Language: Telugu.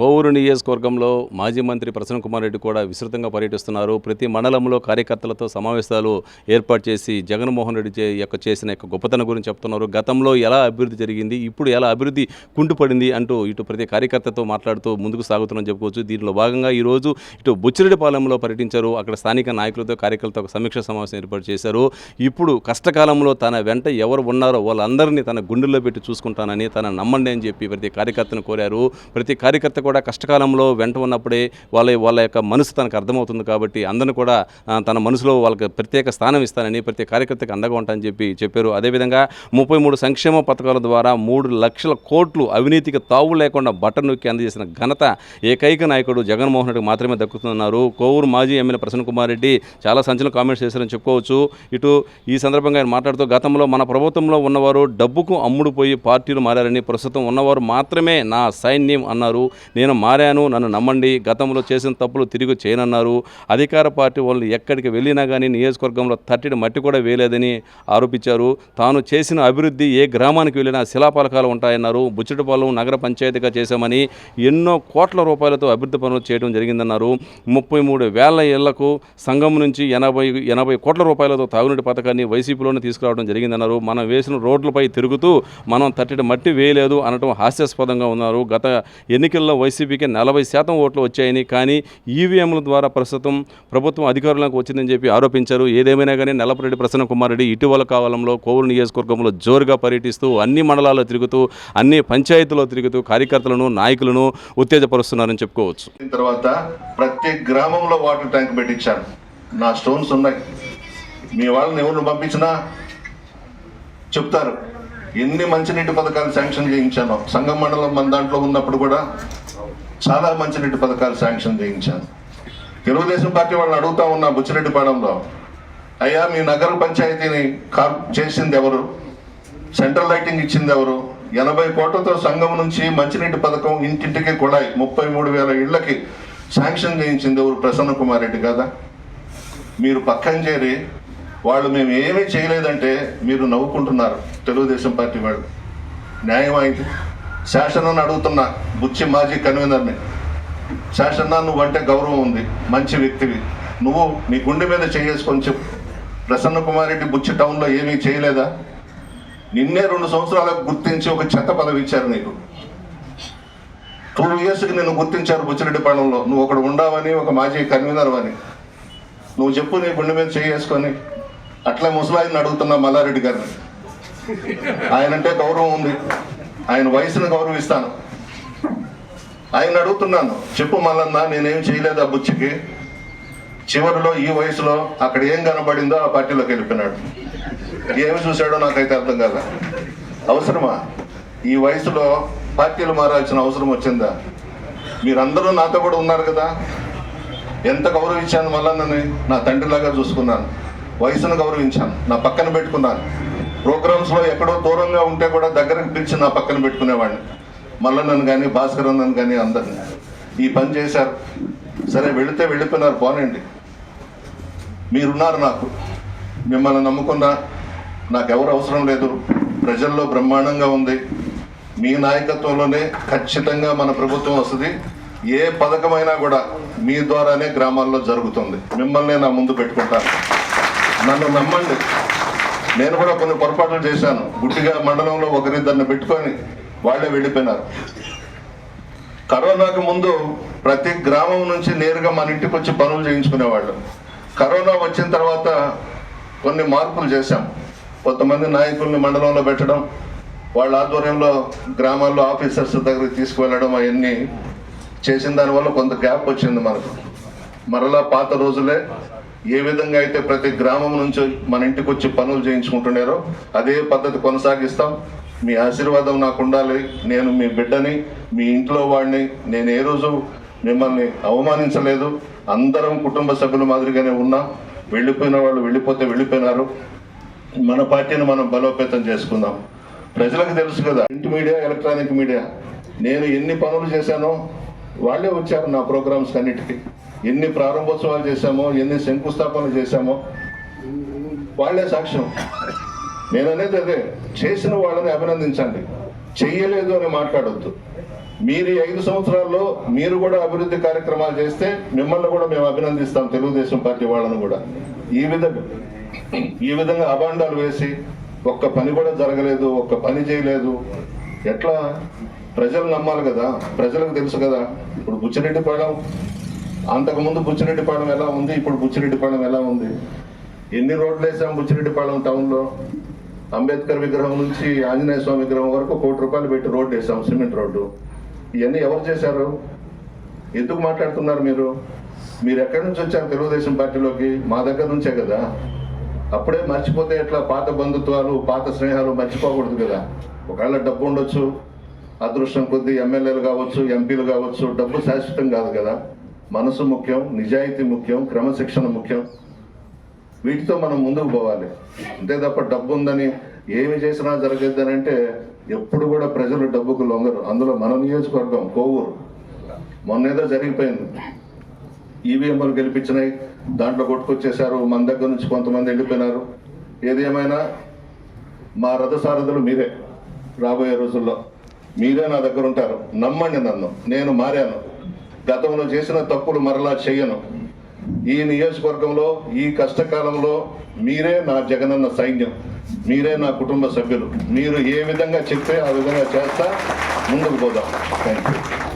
కోవూరు నియోజకవర్గంలో మాజీ మంత్రి ప్రసన్న కుమార్ రెడ్డి కూడా విస్తృతంగా పర్యటిస్తున్నారు. ప్రతి మండలంలో కార్యకర్తలతో సమావేశాలు ఏర్పాటు చేసి జగన్మోహన్ రెడ్డి చే- యొక్క చేసిన యొక్క గొప్పతనం గురించి చెప్తున్నారు. గతంలో ఎలా అభివృద్ధి జరిగింది? ఇప్పుడు ఎలా అభివృద్ధి కుంటుపడింది అంటూ ఇటు ప్రతి కార్యకర్తతో మాట్లాడుతూ ముందుకు సాగుతున్నాం చెప్పుకోవచ్చు. దీనిలో భాగంగా ఈరోజు ఇటు బుచ్చిరెడ్డిపాలెంలో పర్యటించారు. అక్కడ స్థానిక నాయకులతో కార్యకర్తలతో ఒక సమీక్ష సమావేశం ఏర్పాటు చేశారు. ఇప్పుడు కష్టకాలంలో తన వెంట ఎవరు ఉన్నారో వాళ్ళందరినీ తన గుండెల్లో పెట్టి చూసుకుంటానని తన నమ్మండి అని చెప్పి ప్రతి కార్యకర్తను కోరారు. ప్రతి కార్యకర్త కూడా కష్టకాలంలో వెంట ఉన్నప్పుడే వాళ్ళ వాళ్ళ యొక్క మనసు తనకు అర్థమవుతుంది కాబట్టి అందరిని కూడా తన మనసులో వాళ్ళకి ప్రత్యేక స్థానం ఇస్తానని ప్రతి కార్యకర్తకి అండగా ఉంటానని చెప్పి చెప్పారు. అదేవిధంగా ముప్పై మూడు సంక్షేమ పథకాల ద్వారా మూడు లక్షల కోట్లు అవినీతికి తావు లేకుండా బట్టను నొక్కి అందజేసిన ఘనత ఏకైక నాయకుడు జగన్మోహన్ రెడ్డికి మాత్రమే దక్కుతున్నారు కోవూరు మాజీ ఎమ్మెల్యే ప్రసన్న కుమార్ రెడ్డి చాలా సంచలన కామెంట్స్ చేశారని చెప్పుకోవచ్చు. ఇటు ఈ సందర్భంగా ఆయన మాట్లాడుతూ గతంలో మన ప్రభుత్వంలో ఉన్నవారు డబ్బుకు అమ్ముడుపోయి పార్టీలు మారారని ప్రస్తుతం ఉన్నవారు మాత్రమే నా సైన్యం అన్నారు. నేను మారాను నన్ను నమ్మండి గతంలో చేసిన తప్పులు తిరిగి చేయనన్నారు. అధికార పార్టీ వాళ్ళు ఎక్కడికి వెళ్ళినా కానీ నియోజకవర్గంలో తట్టిడి మట్టి కూడా వేయలేదని ఆరోపించారు. తాను చేసిన అభివృద్ధి ఏ గ్రామానికి వెళ్ళినా శిలాపలకాలు ఉంటాయన్నారు. బుచ్చటిపాలెం నగర పంచాయతీగా చేశామని ఎన్నో కోట్ల రూపాయలతో అభివృద్ధి పనులు చేయడం జరిగిందన్నారు. ముప్పై మూడు వేల ఏళ్ళకు సంఘం నుంచి ఎనభై ఎనభై కోట్ల రూపాయలతో తాగునీటి పథకాన్ని వైసీపీలోనే తీసుకురావడం జరిగిందన్నారు. మనం వేసిన రోడ్లపై తిరుగుతూ మనం తట్టిడి మట్టి వేయలేదు అనటం హాస్యాస్పదంగా ఉన్నారు. గత ఎన్నికల్లో వైసీపీకి నలభై శాతం ఓట్లు వచ్చాయని కానీ ఈవీఎంల ద్వారా ప్రస్తుతం ప్రభుత్వం అధికారంలోకి వచ్చిందని చెప్పి ఆరోపించారు. ఏదేమైనా కానీ నల్లపరెడ్డి ప్రసన్న కుమార్ రెడ్డి ఇటీవల కాలంలో కోవూరు నియోజకవర్గంలో జోరుగా పర్యటిస్తూ అన్ని మండలాల్లో తిరుగుతూ అన్ని పంచాయతీలో తిరుగుతూ కార్యకర్తలను నాయకులను ఉత్తేజపరుస్తున్నారని చెప్పుకోవచ్చు. తర్వాత ప్రతి గ్రామంలో వాటర్ ట్యాంక్ పెట్టించాను నా స్టోన్స్ ఉన్నాయి. మీ వాళ్ళని ఎవరిని పంపించినా చెప్తారు. ఎన్ని మంచినీటి పథకాలు శాంక్షన్ చేయించాను. సంఘం మండలం మన దాంట్లో ఉన్నప్పుడు కూడా చాలా మంచినీటి పథకాలు శాంక్షన్ చేయించారు. తెలుగుదేశం పార్టీ వాళ్ళని అడుగుతా ఉన్నా బుచ్చిరెడ్డిపాలెంలో అయ్యా మీ నగర పంచాయతీని కార్ చేసింది ఎవరు? సెంట్రల్ లైటింగ్ ఇచ్చింది ఎవరు? ఎనభై కోట్లతో సంఘం నుంచి మంచినీటి పథకం ఇంటింటికి కుళాయి ముప్పై మూడు వేల ఇళ్ళకి శాంక్షన్ చేయించింది ఎవరు? ప్రసన్న కుమార్ రెడ్డి కదా. మీరు పక్కన చేరి వాళ్ళు మేము ఏమీ చేయలేదంటే మీరు నవ్వుకుంటున్నారు తెలుగుదేశం పార్టీ వాళ్ళు. న్యాయం అయింది శాసనాన్ని అడుగుతున్నా బుచ్చి మాజీ కన్వీనర్ని శాసన నువ్వంటే గౌరవం ఉంది మంచి వ్యక్తివి. నువ్వు నీ గుండె మీద చేసుకొని చెప్పు. ప్రసన్న కుమారెడ్డి బుచ్చి టౌన్లో ఏమీ చేయలేదా? నిన్నే రెండు సంవత్సరాలకు గుర్తించి ఒక చెత్త పదవి ఇచ్చారు నీకు. టూ ఇయర్స్కి నిన్ను గుర్తించారు బుచ్చిరెడ్డిపాలెంలో నువ్వు ఒకడు ఉండావని ఒక మాజీ కన్వీనర్ అని. నువ్వు చెప్పు నీ గుండె మీద చేసుకొని అట్లే ముసలాయిని అడుగుతున్నా మల్లారెడ్డి గారిని. ఆయనంటే గౌరవం ఉంది ఆయన వయసును గౌరవిస్తాను. ఆయన అడుగుతున్నాను చెప్పు మల్లన్న నేనేం చేయలేదు ఆ బుచ్చికి. చివరిలో ఈ వయసులో అక్కడ ఏం కనబడిందో ఆ పార్టీలోకి వెళ్ళిపోయినాడు. ఏమి చూశాడో నాకైతే అర్థం కాదా అవసరమా? ఈ వయసులో పార్టీలు మారాల్సిన అవసరం వచ్చిందా? మీరందరూ నాతో కూడా ఉన్నారు కదా. ఎంత గౌరవించాను మల్లన్నని నా తండ్రిలాగా చూసుకున్నాను. వయసును గౌరవించాను నా పక్కన పెట్టుకున్నాను. ప్రోగ్రామ్స్లో ఎక్కడో దూరంగా ఉంటే కూడా దగ్గరకు పిలిచి నా పక్కన పెట్టుకునేవాడిని. మల్లన్నను కానీ భాస్కర్ అన్నను కానీ అందరిని. ఈ పని చేశారు. సరే వెళితే వెళ్ళిపోయినారు పోనండి. మీరున్నారు నాకు. మిమ్మల్ని నమ్ముకున్నా నాకెవరు అవసరం లేదు. ప్రజల్లో బ్రహ్మాండంగా ఉంది. మీ నాయకత్వంలోనే ఖచ్చితంగా మన ప్రభుత్వం వస్తుంది. ఏ పథకమైనా కూడా మీ ద్వారానే గ్రామాల్లో జరుగుతుంది. మిమ్మల్ని నా ముందు పెట్టుకుంటాను. నన్ను నమ్మండి. నేను కూడా కొన్ని పొరపాట్లు చేశాను. గుడ్డిగా మండలంలో ఒకరిద్దరిని పెట్టుకొని వాళ్ళే వెళ్ళిపోయినారు. కరోనాకు ముందు ప్రతి గ్రామం నుంచి నేరుగా మన ఇంటికి వచ్చి పనులు చేయించుకునేవాళ్ళు. కరోనా వచ్చిన తర్వాత కొన్ని మార్పులు చేశాం. కొంతమంది నాయకుల్ని మండలంలో పెట్టడం వాళ్ళ ఆధ్వర్యంలో గ్రామాల్లో ఆఫీసర్స్ దగ్గరికి తీసుకువెళ్ళడం అవన్నీ చేసిన దానివల్ల కొంత గ్యాప్ వచ్చింది మనకు. మరలా పాత రోజులే ఏ విధంగా అయితే ప్రతి గ్రామం నుంచి మన ఇంటికి వచ్చి పనులు చేయించుకుంటున్నారో అదే పద్ధతి కొనసాగిస్తాం. మీ ఆశీర్వాదం నాకు ఉండాలి. నేను మీ బిడ్డని మీ ఇంట్లో వాడిని. నేను ఏ రోజు మిమ్మల్ని అవమానించలేదు. అందరం కుటుంబ సభ్యుల మాదిరిగానే ఉన్నాం. వెళ్ళిపోయిన వాళ్ళు వెళ్ళిపోతే వెళ్ళిపోయినారు. మన పార్టీని మనం బలోపేతం చేసుకుందాం. ప్రజలకు తెలుసు కదా ప్రింట్ మీడియా ఎలక్ట్రానిక్ మీడియా. నేను ఎన్ని పనులు చేశానో వాళ్ళే వచ్చారు నా ప్రోగ్రామ్స్ అన్నిటికీ. ఎన్ని ప్రారంభోత్సవాలు చేశామో ఎన్ని శంకుస్థాపనలు చేశామో వాళ్ళే సాక్ష్యం. నేననేది అదే చేసిన వాళ్ళని అభినందించండి. చెయ్యలేదు అని మాట్లాడొద్దు. మీరు ఐదు సంవత్సరాల్లో మీరు కూడా అభివృద్ధి కార్యక్రమాలు చేస్తే మిమ్మల్ని కూడా మేము అభినందిస్తాం తెలుగుదేశం పార్టీ వాళ్ళను కూడా. ఈ విధంగా ఈ విధంగా అభాండాలు వేసి ఒక్క పని కూడా జరగలేదు ఒక్క పని చేయలేదు. ఎట్లా? ప్రజలు నమ్మాలి కదా ప్రజలకు తెలుసు కదా. ఇప్పుడు బుచ్చిరెడ్డిపాళెం అంతకుముందు బుచ్చిరెడ్డిపాళెం ఎలా ఉంది ఇప్పుడు బుచ్చిరెడ్డిపాళెం ఎలా ఉంది? ఎన్ని రోడ్లు వేసాం బుచ్చిరెడ్డిపాళెం టౌన్లో? అంబేద్కర్ విగ్రహం నుంచి ఆంజనేయ స్వామి విగ్రహం వరకు కోటి రూపాయలు పెట్టి రోడ్డు వేసాం సిమెంట్ రోడ్డు. ఇవన్నీ ఎవరు చేశారు? ఎందుకు మాట్లాడుతున్నారు మీరు? మీరు ఎక్కడి నుంచి వచ్చారు తెలుగుదేశం పార్టీలోకి? మా దగ్గర నుంచే కదా. అప్పుడే మర్చిపోతే ఎట్లా పాత బంధుత్వాలు పాత స్నేహాలు మర్చిపోకూడదు కదా. ఒకవేళ డబ్బు ఉండొచ్చు అదృష్టం కొద్దీ ఎమ్మెల్యేలు కావచ్చు ఎంపీలు కావచ్చు డబ్బు శాశ్వతం కాదు కదా. మనసు ముఖ్యం నిజాయితీ ముఖ్యం క్రమశిక్షణ ముఖ్యం. వీటితో మనం ముందుకు పోవాలి. అంతే తప్ప డబ్బు ఉందని ఏమి చేసినా జరగద్దని అంటే ఎప్పుడు కూడా ప్రజలు డబ్బుకు లొంగరు. అందులో మన నియోజకవర్గం కోవూరు. మొన్నేదో జరిగిపోయింది. ఈవీఎంలు గెలిపించినాయి. దాంట్లో కొట్టుకొచ్చేశారు. మన దగ్గర నుంచి కొంతమంది వెళ్ళిపోయినారు ఏదేమైనా మా రథసారథులు మీరే రాబోయే రోజుల్లో. మీరే నా దగ్గర ఉంటారు. నమ్మండి నన్ను. నేను మారాను. గతంలో చేసిన తప్పులు మరలా చేయను. ఈ నియోజకవర్గంలో ఈ కష్టకాలంలో మీరే నా జగనన్న సైన్యం మీరే నా కుటుంబ సభ్యులు. మీరు ఏ విధంగా చెప్తే ఆ విధంగా చేస్తా ముందుకు పోదాం. Thank you